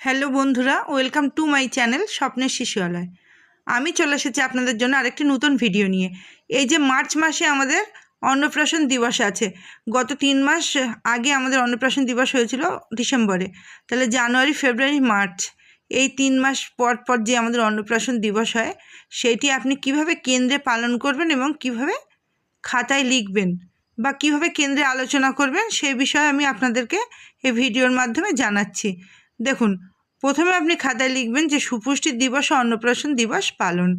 Hello বন্ধুরা, welcome to my channel স্বপ্নের শিশুয়ালয়। আমি চলে এসেছি আপনাদের জন্য আরেকটি নতুন ভিডিও নিয়ে। এই যে মার্চ মাসে আমাদের অন্নপ্রাশন দিবস আছে, গত তিন মাস আগে আমাদের অন্নপ্রাশন দিবস হয়েছিল ডিসেম্বরে, তাহলে জানুয়ারি, ফেব্রুয়ারি, মার্চ, এই তিন মাস পর পর যে আমাদের অন্নপ্রাশন দিবস হয় সেইটি আপনি কীভাবে কেন্দ্রে পালন করবেন এবং কীভাবে খাতায় লিখবেন বা কীভাবে কেন্দ্রে আলোচনা করবেন সেই বিষয়ে আমি আপনাদেরকে এই ভিডিওর মাধ্যমে জানাচ্ছি। দেখুন, প্রথমে আপনি খাতায় লিখবেন যে সুপুষ্টি দিবস ও অন্নপ্রাশন দিবস পালন।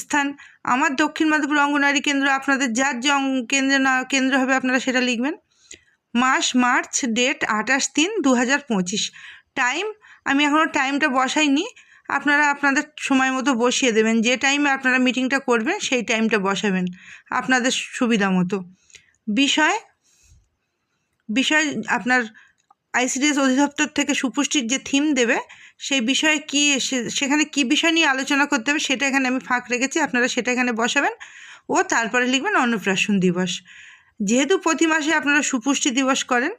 স্থান, আমার দক্ষিণ মাধবপুর অঙ্গনারী কেন্দ্র, আপনাদের যার যে কেন্দ্র না, কেন্দ্র হবে আপনারা সেটা লিখবেন। মাস, মার্চ, ডেট, আঠাশ তিন দু টাইম, আমি এখনও টাইমটা বসাইনি, আপনারা আপনাদের সময় মতো বসিয়ে দেবেন। যে টাইমে আপনারা মিটিংটা করবেন, সেই টাইমটা বসাবেন আপনাদের সুবিধা মতো। বিষয় বিষয় আপনার আইসিডিএস অধিদপ্তর থেকে সুপুষ্টির যে থিম দেবে, সেই বিষয়ে কি সেখানে কি বিষয় নিয়ে আলোচনা করতে হবে সেটা এখানে আমি ফাঁক রেখেছি, আপনারা সেটা এখানে বসাবেন। ও তারপরে লিখবেন অন্নপ্রাশন দিবস। যেহেতু প্রতি মাসে আপনারা সুপুষ্টি দিবস করেন,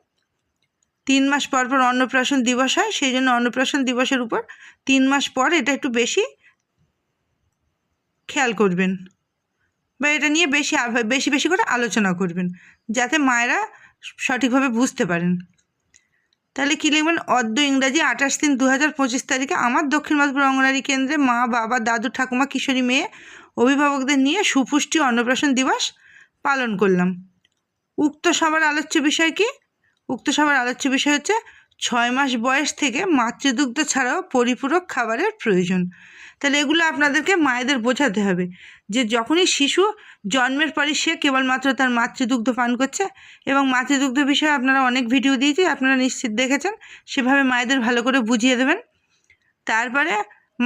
তিন মাস পর পর অন্নপ্রাশন দিবস হয়, সেই জন্য অন্নপ্রাশন দিবসের উপর তিন মাস পর এটা একটু বেশি খেয়াল করবেন বা এটা নিয়ে বেশি বেশি বেশি করে আলোচনা করবেন, যাতে মায়েরা সঠিকভাবে বুঝতে পারেন। তাহলে কী লিখবেন? অদ্য ইংরাজি আঠাশ তিন দু হাজার পঁচিশ তারিখে আমার দক্ষিণ মাধবপুর অঙ্গনারী কেন্দ্রে মা, বাবা, দাদু, ঠাকুমা, কিশোরী, মেয়ে, অভিভাবকদের নিয়ে সুপুষ্টি অন্নপ্রাশন দিবস পালন করলাম। উক্ত সবার আলোচ্য বিষয় কি? উক্ত সবার আলোচ্য বিষয় হচ্ছে ছয় মাস বয়স থেকে মাতৃদুগ্ধ ছাড়াও পরিপূরক খাবারের প্রয়োজন। তাহলে এগুলো আপনাদেরকে মায়েদের বোঝাতে হবে যে যখনই শিশু জন্মের পরই সে কেবলমাত্র তার মাতৃদুগ্ধ পান করছে এবং মাতৃদুগ্ধ বিষয়ে আপনারা অনেক ভিডিও দিয়েছি, আপনারা নিশ্চিত দেখেছেন, সেভাবে মায়েদের ভালো করে বুঝিয়ে দেবেন। তারপরে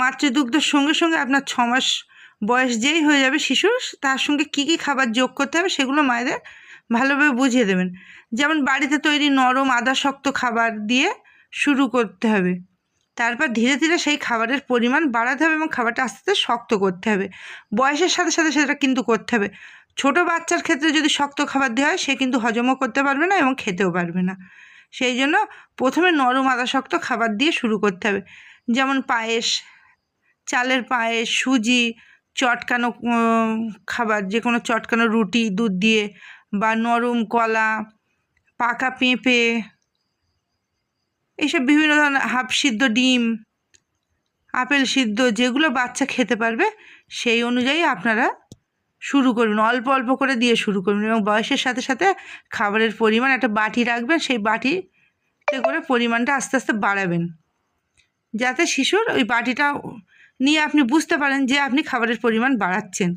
মাতৃদুগ্ধর সঙ্গে সঙ্গে আপনার ছ মাস বয়স যেই হয়ে যাবে শিশুর, তার সঙ্গে কী কী খাবার যোগ করতে হবে সেগুলো মায়েদের ভালোভাবে বুঝিয়ে দেবেন। যেমন বাড়িতে তৈরি নরম আদা শক্ত খাবার দিয়ে শুরু করতে হবে। তারপর ধীরে ধীরে সেই খাবারের পরিমাণ বাড়াতে হবে এবং খাবারটা আস্তে আস্তে শক্ত করতে হবে। বয়সের সাথে সাথে সেটা কিন্তু করতে হবে। ছোট বাচ্চার ক্ষেত্রে যদি শক্ত খাবার দেওয়া হয়, সে কিন্তু হজমও করতে পারবে না এবং খেতেও পারবে না। সেই জন্য প্রথমে নরম আদা শক্ত খাবার দিয়ে শুরু করতে হবে। যেমন পায়েস, চালের পায়েস, সুজি চটকানো খাবার, যে কোনো চটকানো রুটি, দুধ দিয়ে বা নরম কলা, পাকা পেঁপে, এইসব বিভিন্ন ধরনের হাফ সিদ্ধ ডিম, আপেল সিদ্ধ যেগুলো বাচ্চা খেতে পারবে, সেই অনুযায়ী আপনারা শুরু করবেন, অল্প অল্প করে দিয়ে শুরু করবেন এবং বয়সের সাথে সাথে খাবারের পরিমাণ, একটা বাটি রাখবেন, সেই বাটিতে করে পরিমাণটা আস্তে আস্তে বাড়াবেন। যাতে শিশুর ওই বাটিটা নিয়ে আপনি বুঝতে পারেন যে আপনি খাবারের পরিমাণ বাড়াচ্ছেন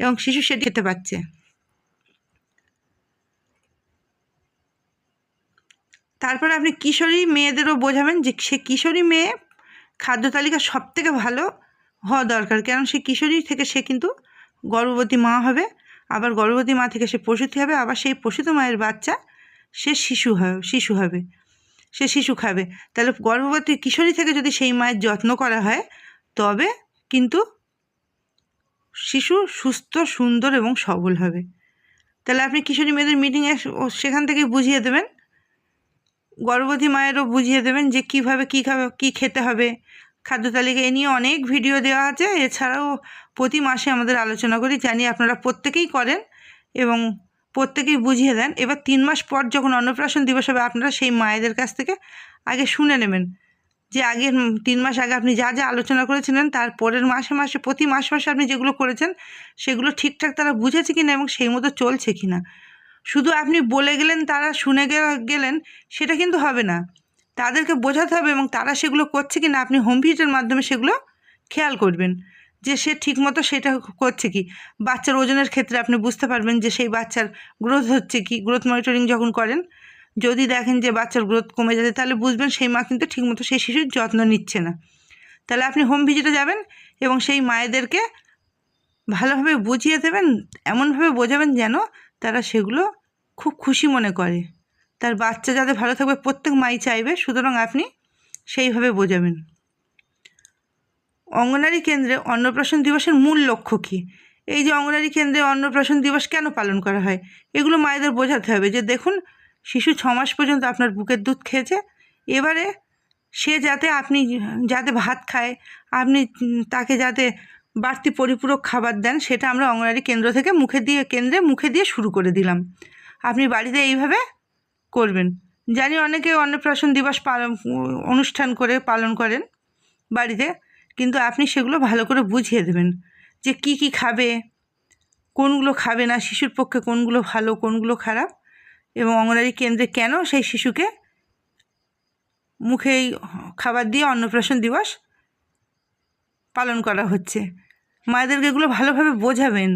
এবং শিশু সেটি খেতে পাচ্ছে তারপরে আপনি কিশোরী মেয়েদেরও বোঝাবেন যে সে কিশোরী মেয়ে খাদ্য তালিকা সব থেকে ভালো হওয়া দরকার। কারণ সে কিশোরী থেকে সে কিন্তু গর্ভবতী মা হবে, আবার গর্ভবতী মা থেকে সে প্রসূতি হবে, আবার সেই প্রসূত মায়ের বাচ্চা সে শিশু হবে শিশু হবে, সে শিশু খাবে। তাহলে গর্ভবতী কিশোরী থেকে যদি সেই মায়ের যত্ন করা হয় তবে কিন্তু শিশু সুস্থ, সুন্দর এবং সবল হবে। তাহলে আপনি কিশোরী মেয়েদের মিটিংয়ে সেখান থেকে বুঝিয়ে দেবেন। গর্ভবতী মায়েরও বুঝিয়ে দেবেন যে কীভাবে কী খাবে, কী খেতে হবে। খাদ্য তালিকা এ নিয়ে অনেক ভিডিও দেওয়া আছে। এছাড়াও প্রতি মাসে আমাদের আলোচনা করি, জানি আপনারা প্রত্যেকেই করেন এবং প্রত্যেকেই বুঝিয়ে দেন। এবার তিন মাস পর যখন অন্নপ্রাশন দিবস হবে, আপনারা সেই মায়েদের কাছ থেকে আগে শুনে নেবেন। যে আগের তিন মাস আগে আপনি যা যা আলোচনা করেছিলেন, তার পরের মাসে মাসে, প্রতি মাস মাসে আপনি যেগুলো করেছেন, সেগুলো ঠিকঠাক তারা বুঝেছে কি না এবং সেই মতো চলছে কি না শুধু আপনি বলে গেলেন, তারা শুনে গেলেন, সেটা কিন্তু হবে না। তাদেরকে বোঝাতে হবে এবং তারা সেগুলো করছে কি না আপনি হোম ভিজিটের মাধ্যমে সেগুলো খেয়াল করবেন। যে সে ঠিকমতো সেটা করছে কি? বাচ্চার ওজনের ক্ষেত্রে আপনি বুঝতে পারবেন যে সেই বাচ্চার গ্রোথ হচ্ছে কি? গ্রোথ মনিটরিং যখন করেন যদি দেখেন যে বাচ্চার গ্রোথ কমে যাচ্ছে, তাহলে বুঝবেন সেই মা কিন্তু ঠিকমতো সেই শিশুর যত্ন নিচ্ছে না। তাহলে আপনি হোম ভিজিটে যাবেন এবং সেই মায়েদেরকে ভালোভাবে বুঝিয়ে দেবেন, এমনভাবে বোঝাবেন যেন তারা সেগুলো খুব খুশি মনে করে। তার বাচ্চা যাতে ভালো থাকবে প্রত্যেক মাই চাইবে, সুতরাং আপনি সেইভাবে বোঝাবেন। অঙ্গনারী কেন্দ্রে অন্নপ্রাশন দিবসের মূল লক্ষ্য কী? এই যে অঙ্গনারী কেন্দ্রে অন্নপ্রাশন দিবস কেন পালন করা হয়? এগুলো মায়েদের বোঝাতে হবে যে দেখুন শিশু ছ মাস পর্যন্ত আপনার বুকের দুধ খেয়েছে। এবারে সে যাতে আপনি যাতে ভাত খায়, আপনি তাকে যাতে বাড়তি পরিপূরক খাবার দেন, সেটা আমরা অঙ্গনারী কেন্দ্র থেকে মুখে দিয়ে, কেন্দ্রে মুখে দিয়ে শুরু করে দিলাম। আপনি বাড়িতে এইভাবে করবেন। জানি অনেকে অন্নপ্রাশন দিবস পালন, অনুষ্ঠান করে পালন করেন বাড়িতে, কিন্তু আপনি সেগুলো ভালো করে বুঝিয়ে দেবেন যে কি কি খাবে, কোনগুলো খাবে না, শিশুর পক্ষে কোনগুলো ভালো, কোনগুলো খারাপ। এবং অঙ্গনারী কেন্দ্রে কেন সেই শিশুকে মুখেই খাবার দিয়ে অন্নপ্রাশন দিবস পালন করা হচ্ছে? মায়েদেরকে এগুলো ভালোভাবে বোঝাবেন,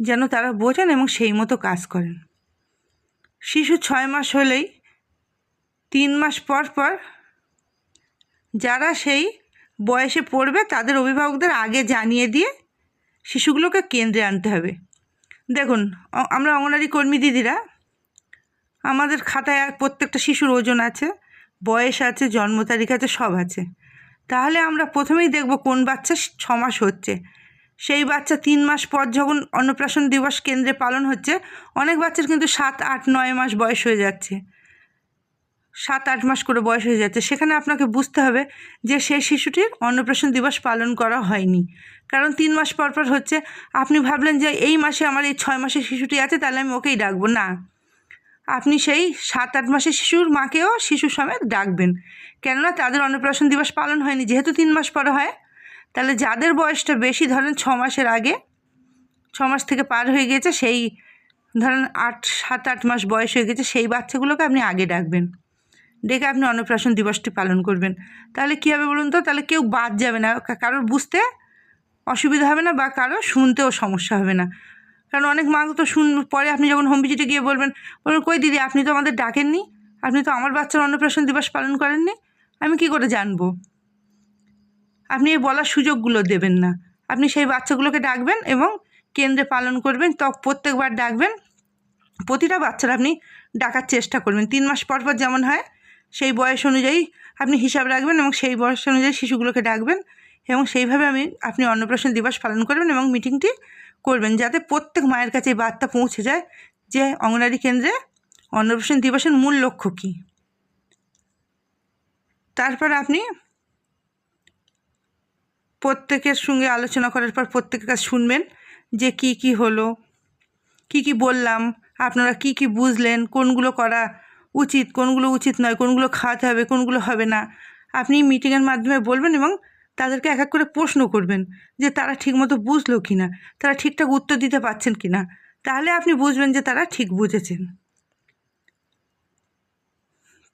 যেন তারা বোঝেন এবং সেই মতো কাজ করেন। শিশু ছয় মাস হলেই তিন মাস পর পর যারা সেই বয়সে পড়বে, তাদের অভিভাবকদের আগে জানিয়ে দিয়ে শিশুগুলোকে কেন্দ্রে আনতে হবে। দেখুন, আমরা অঙ্গনারী কর্মী দিদিরা আমাদের খাতায় প্রত্যেকটা শিশুর ওজন আছে, বয়স আছে, জন্ম তারিখ আছে, সব আছে। তাহলে আমরা প্রথমেই দেখব কোন বাচ্চা ছ মাস হচ্ছে। সেই বাচ্চা তিন মাস পর যখন অন্নপ্রাশন দিবস কেন্দ্রে পালন হচ্ছে, অনেক বাচ্চার কিন্তু সাত, আট, নয় মাস বয়স হয়ে যাচ্ছে। সাত, আট মাস করে বয়স হয়ে যাচ্ছে। সেখানে আপনাকে বুঝতে হবে যে সেই শিশুটির অন্নপ্রাশন দিবস পালন করা হয়নি। কারণ তিন মাস পর পর হচ্ছে, আপনি ভাবলেন যে এই মাসে আমার এই ছয় মাসের শিশুটি আছে, তাহলে আমি ওকেই ডাকবো। না। আপনি সেই সাত আট মাসের শিশুর মাকেও শিশু সমেত ডাকবেন। কেননা তাদের অন্নপ্রাশন দিবস পালন হয়নি, যেহেতু তিন মাস পরে হয়। তাহলে যাদের বয়সটা বেশি, ধরেন ছ মাসের আগে, ছ মাস থেকে পার হয়ে গেছে সেই ধরেন আট, সাত আট মাস বয়স হয়ে গেছে সেই বাচ্চাগুলোকে আপনি আগে ডাকবেন। ডেকে আপনি অন্নপ্রাশন দিবসটি পালন করবেন। তাহলে কী হবে বলুন তো? তাহলে কেউ বাদ যাবে না। কারোর বুঝতে অসুবিধা হবে না বা কারও শুনতেও সমস্যা হবে না। কারণ অনেক মা তো শুন, পরে আপনি যখন হোম ভিজিটে গিয়ে বলবেন বলবেন, কই দিদি, আপনি তো আমাদের ডাকেননি? আপনি তো আমার বাচ্চার অন্নপ্রাশন দিবস পালন করেননি? আমি কি করে জানব? আপনি এই বলার সুযোগগুলো দেবেন না। আপনি সেই বাচ্চাগুলোকে ডাকবেন এবং কেন্দ্রে পালন করবেন তো প্রত্যেকবার ডাকবেন। প্রতিটা বাচ্চার আপনি ডাকার চেষ্টা করবেন। তিন মাস পর পর যেমন হয়, সেই বয়স অনুযায়ী আপনি হিসাব রাখবেন এবং সেই বয়স অনুযায়ী শিশুগুলোকে ডাকবেন এবং সেইভাবে আমি, আপনি অন্নপ্রাশন দিবস পালন করবেন এবং মিটিংটি করবেন যাতে প্রত্যেক মায়ের কাছে এই বার্তা পৌঁছে যায় যে অঙ্গনারী কেন্দ্রে অন্নপ্রাশন দিবসের মূল লক্ষ্য কী। তারপর আপনি প্রত্যেকের সঙ্গে আলোচনা করার পর প্রত্যেকের কাছে শুনবেন যে কি কি হলো, কি কি বললাম, আপনারা কি কি বুঝলেন, কোনগুলো করা উচিত, কোনগুলো উচিত নয়, কোনগুলো খাওয়াতে হবে, কোনগুলো হবে না। আপনি মিটিংয়ের মাধ্যমে বলবেন এবং তাদেরকে এক এক করে প্রশ্ন করবেন যে তারা ঠিকমতো বুঝলো কি না তারা ঠিকঠাক উত্তর দিতে পারছেন কি না তাহলে আপনি বুঝবেন যে তারা ঠিক বুঝেছেন।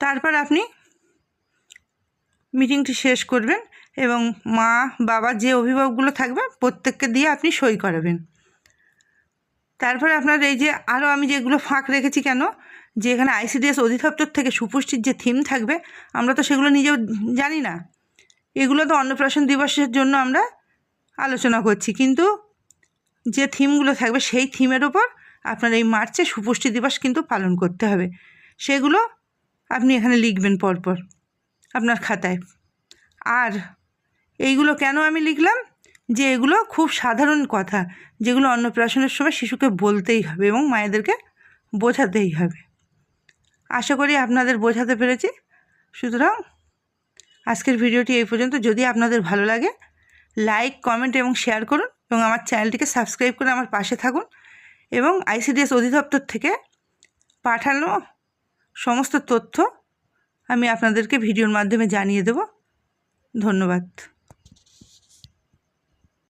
তারপর আপনি মিটিংটি শেষ করবেন এবং মা, বাবা যে অভিভাবকগুলো থাকবে প্রত্যেককে দিয়ে আপনি সই করাবেন। তারপরে আপনার এই যে আরও আমি যেগুলো ফাঁক রেখেছি কেন, যে এখানে আইসিডিএস অধিদপ্তর থেকে সুপুষ্টির যে থিম থাকবে, আমরা তো সেগুলো নিজেও জানি না। এগুলো তো অন্নপ্রাশন দিবসের জন্য আমরা আলোচনা করছি। কিন্তু যে থিমগুলো থাকবে সেই থিমের ওপর আপনার এই মার্চে সুপুষ্টি দিবস কিন্তু পালন করতে হবে। সেগুলো আপনি এখানে লিখবেন পরপর আপনার খাতায়। আর এইগুলো কেন আমি লিখলাম? যে এগুলো খুব সাধারণ কথা, যেগুলো অন্নপ্রাশনের সময় শিশুকে বলতেই হবে এবং মায়েদেরকে বোঝাতেই হবে। আশা করি আপনাদের বোঝাতে পেরেছি। সুতরাং আজকের ভিডিওটি এই পর্যন্ত। যদি আপনাদের ভালো লাগে লাইক কমেন্ট এবং শেয়ার করুন এবং আমার চ্যানেলটিকে সাবস্ক্রাইব করে আমার পাশে থাকুন এবং আইসিডিএস অধিদপ্তর থেকে পাঠানো সমস্ত তথ্য আমি আপনাদেরকে ভিডিওর মাধ্যমে জানিয়ে দেব। ধন্যবাদ।